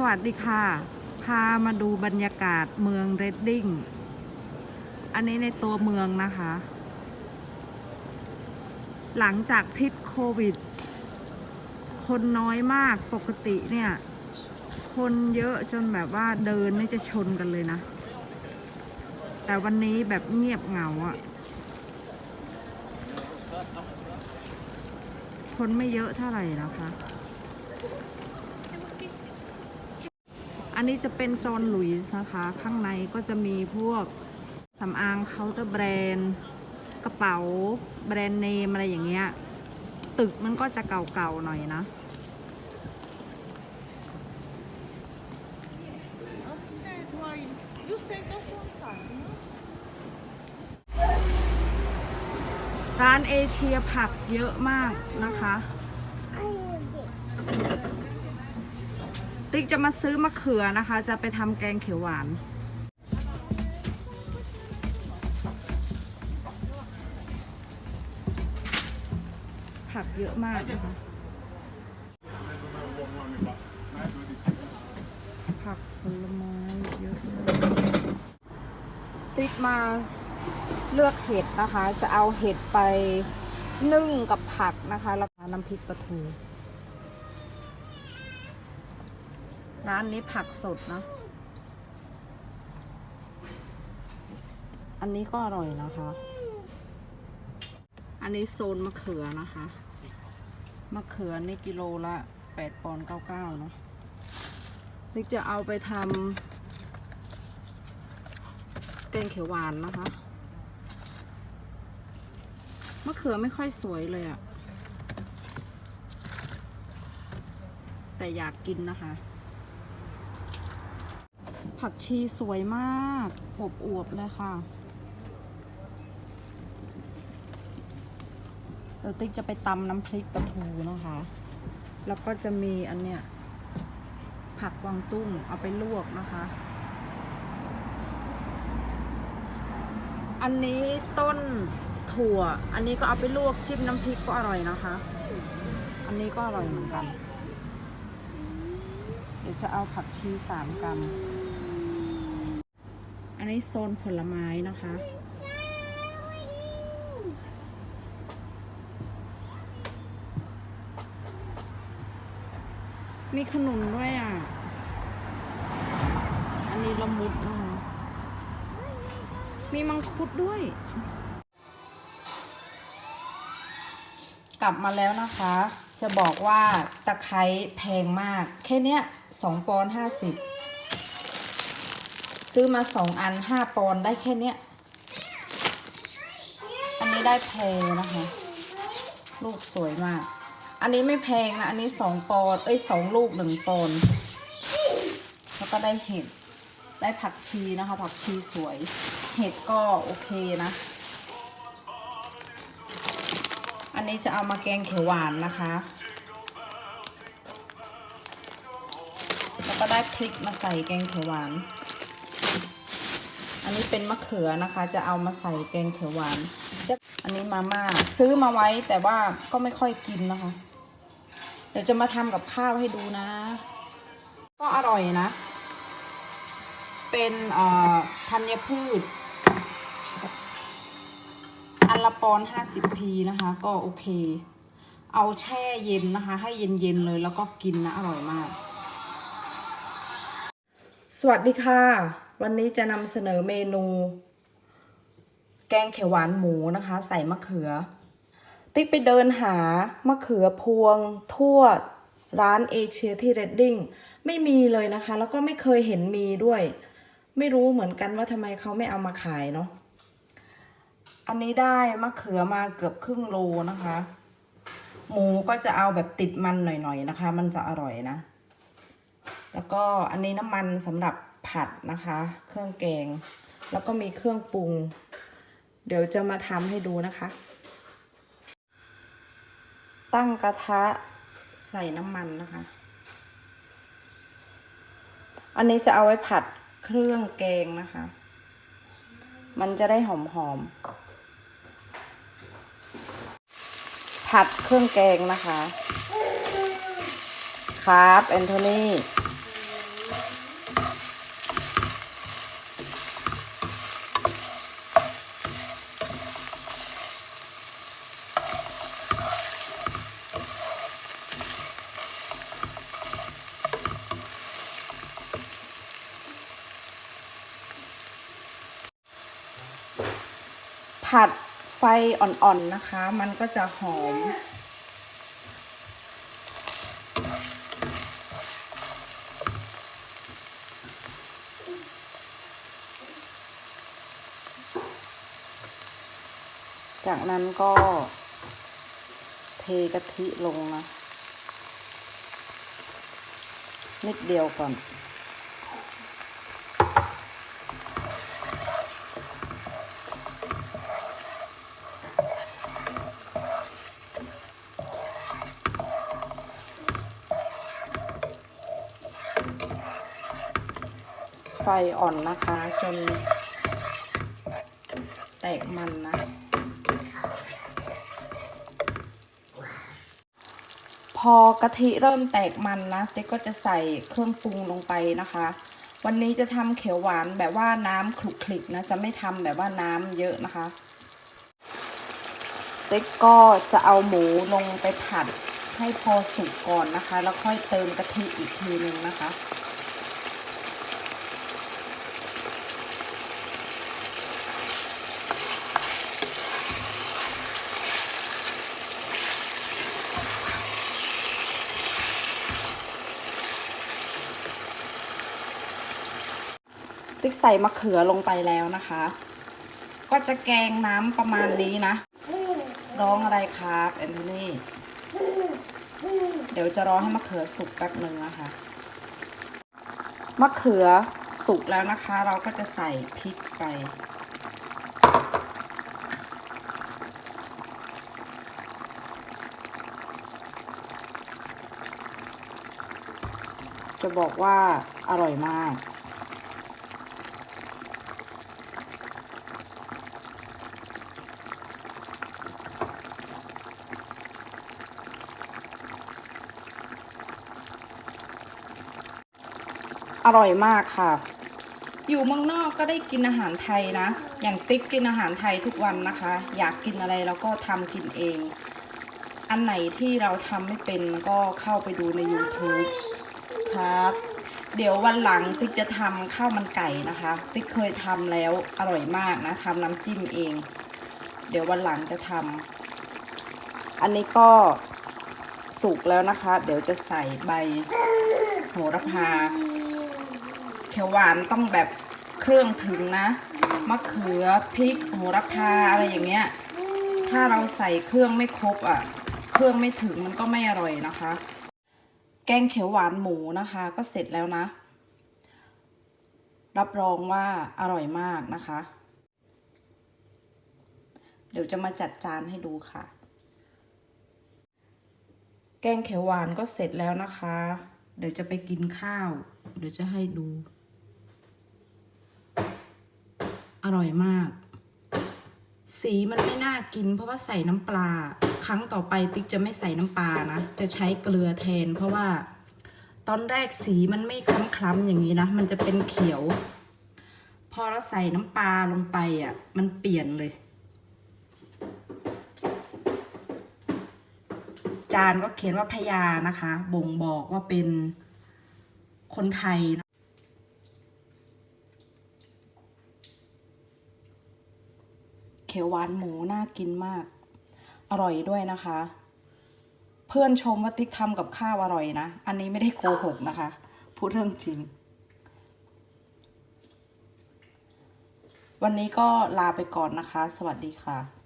สวัสดีค่ะ พามาดูบรรยากาศเมืองเรดดิ้ง อันนี้ในตัวเมืองนะคะ หลังจากพิษโควิด คนน้อยมากปกติเนี่ย คนเยอะจนแบบว่าเดินนี่จะชนกันเลยนะ แต่วันนี้แบบเงียบเหงาอะคนไม่เยอะเท่าไหร่นะคะ อันนี้จะเป็นโซนหลุยส์นะคะ ข้างในก็จะมีพวกสำอางเคาน์เตอร์แบรนด์กระเป๋าแบรนด์เนมอะไรอย่างเงี้ย ตึกมันก็จะเก่าๆหน่อยนะ ร้านเอเชียผักเยอะมากนะคะ ติ๊กจะมาซื้อมะเขือนะคะ จะไปทำแกงเขียวหวาน ผักเยอะมากนะคะ ผักผลไม้เยอะมากติ๊กมาเลือกเห็ดนะคะ จะเอาเห็ดไปนึ่งกับผักนะคะ แล้วก็น้ำพริกปลาทู ร้านนี้ผักสดนะอันนี้ก็อร่อยนะคะ อันนี้โซนมะเขือนะคะ มะเขือนี่กิโลละแปดปอนด์เก้าเก้าเนาะนี่จะเอาไปทำแกงเขียวหวานนะคะ มะเขือไม่ค่อยสวยเลยอะแต่อยากกินนะคะ ผักชีสวยมากอบอวบเลยค่ะเดี๋ยวติ๊กจะไปตำน้ำพริกปลาทูนะคะ แล้วก็จะมีอันเนี้ยผักกวางตุ้งเอาไปลวกนะคะ อันนี้ต้นถั่ว อันนี้ก็เอาไปลวกจิ้มน้ำพริกก็อร่อยนะคะ อันนี้ก็อร่อยเหมือนกัน เดี๋ยวจะเอาผักชีสามกรัม อันนี้โซนผลไม้นะคะ มีขนุนด้วยอะ อันนี้ละมุดนะคะ มีมังคุดด้วย กลับมาแล้วนะคะ จะบอกว่าตะไคร้แพงมาก แค่เนี้ยสองปอนห้าสิบ ซื้อมาสองอันห้าปอนได้แค่เนี้ย อันนี้ได้แพงนะคะ ลูกสวยมาก อันนี้ไม่แพงนะ อันนี้สองปอนเอ้ยสองลูกหนึ่งปอนแล้วก็ได้เห็ด ได้ผักชีนะคะ ผักชีสวย เห็ดก็โอเคนะ อันนี้จะเอามาแกงเขียวหวานนะคะแล้วก็ได้พริกมาใส่แกงเขียวหวาน อันนี้เป็นมะเขือนะคะ จะเอามาใส่แกงเขียวหวาน อันนี้มาม่าซื้อมาไว้แต่ว่าก็ไม่ค่อยกินนะคะ เดี๋ยวจะมาทำกับข้าวให้ดูนะ ก็อร่อยนะ เป็นธัญพืช อันละปอนห้าสิบพีนะคะ ก็โอเค เอาแช่เย็นนะคะ ให้เย็นๆเลยแล้วก็กินนะ อร่อยมาก สวัสดีค่ะ วันนี้จะนำเสนอเมนู แกงเขียวหวานหมูนะคะ ใส่มะเขือ ติ๊กไปเดินหามะเขือพวง ทั่วร้านเอเชียที่เรดดิ้งไม่มีเลยนะคะ แล้วก็ไม่เคยเห็นมีด้วย ไม่รู้เหมือนกันว่าทำไมเขาไม่เอามาขายเนาะอันนี้ได้มะเขือมาเกือบครึ่งโลนะคะ หมูก็จะเอาแบบติดมันหน่อยๆนะคะ มันจะอร่อยนะ แล้วก็อันนี้น้ำมันสำหรับ ผัดนะคะ เครื่องแกง แล้วก็มีเครื่องปรุง เดี๋ยวจะมาทำให้ดูนะคะ ตั้งกระทะใส่น้ำมันนะคะ อันนี้จะเอาไว้ผัดเครื่องแกงนะคะ มันจะได้หอมๆ ผัดเครื่องแกงนะคะ ครับแอนโทนี ผัดไฟอ่อนๆนะคะ มันก็จะหอม จากนั้นก็เทกะทิลงนะ นิดเดียวก่อน ฟอ่อนนะคะ จนแตกมันนะ พอกะทิเริ่มแตกมันนะเจ๊ก็จะใส่เครื่องปรุงลงไปนะคะ วันนี้จะทำเขียวหวานแบบว่าน้ำคลุกคลิกนะ จะไม่ทำแบบว่าน้ำเยอะนะคะเจ๊ก็จะเอาหมูลงไปผัดให้พอสุกก่อนนะคะ แล้วค่อยเติมกะทิอีกทีนึงนะคะ ติ๊กใส่มะเขือลงไปแล้วนะคะ ก็จะแกงน้ำประมาณนี้นะ ร้องอะไรครับแอนโทนี่เดี๋ยวจะรอให้มะเขือสุกแป๊บหนึ่งนะคะ มะเขือสุกแล้วนะคะ เราก็จะใส่พริกไป จะบอกว่าอร่อยมาก อร่อยมากค่ะ อยู่เมืองนอกก็ได้กินอาหารไทยนะ อย่างติ๊กกินอาหารไทยทุกวันนะคะ อยากกินอะไรเราก็ทำกินเอง อันไหนที่เราทำไม่เป็นก็เข้าไปดูใน YouTube ครับ เดี๋ยววันหลังติ๊กจะทำข้าวมันไก่นะคะ ติ๊กเคยทำแล้วอร่อยมากนะทำน้ำจิ้มเอง เดี๋ยววันหลังจะทำอันนี้ก็สุกแล้วนะคะ เดี๋ยวจะใส่ใบโหระพา ขียวหวานต้องแบบเครื่องถึงนะ มะเขือพริกโหระพาอะไรอย่างเงี้ย ถ้าเราใส่เครื่องไม่ครบอะ เครื่องไม่ถึงมันก็ไม่อร่อยนะคะ แกงเขียวหวานหมูนะคะ ก็เสร็จแล้วนะ รับรองว่าอร่อยมากนะคะ เดี๋ยวจะมาจัดจานให้ดูค่ะ แกงเขียวหวานก็เสร็จแล้วนะคะ เดี๋ยวจะไปกินข้าว เดี๋ยวจะให้ดู อ ร่อยมาก สีมันไม่น่ากิน เพราะว่าใส่น้ำปลา ครั้งต่อไปติ๊กจะไม่ใส่น้ำปลานะ จะใช้เกลือแทน เพราะว่าตอนแรกสีมันไม่คล้ำๆอย่างนี้นะ มันจะเป็นเขียว พอเราใส่น้ำปลาลงไปอะ มันเปลี่ยนเลย จานก็เขียนว่าพญานะคะ บ่งบอกว่าเป็นคนไทยนะ เขียวหวานหมูน่ากินมาก อร่อยด้วยนะคะ เพื่อนชมว่าติ๊กทำกับข้าวอร่อยนะ อันนี้ไม่ได้โกหกนะคะ พูดเรื่องจริง วันนี้ก็ลาไปก่อนนะคะ สวัสดีค่ะ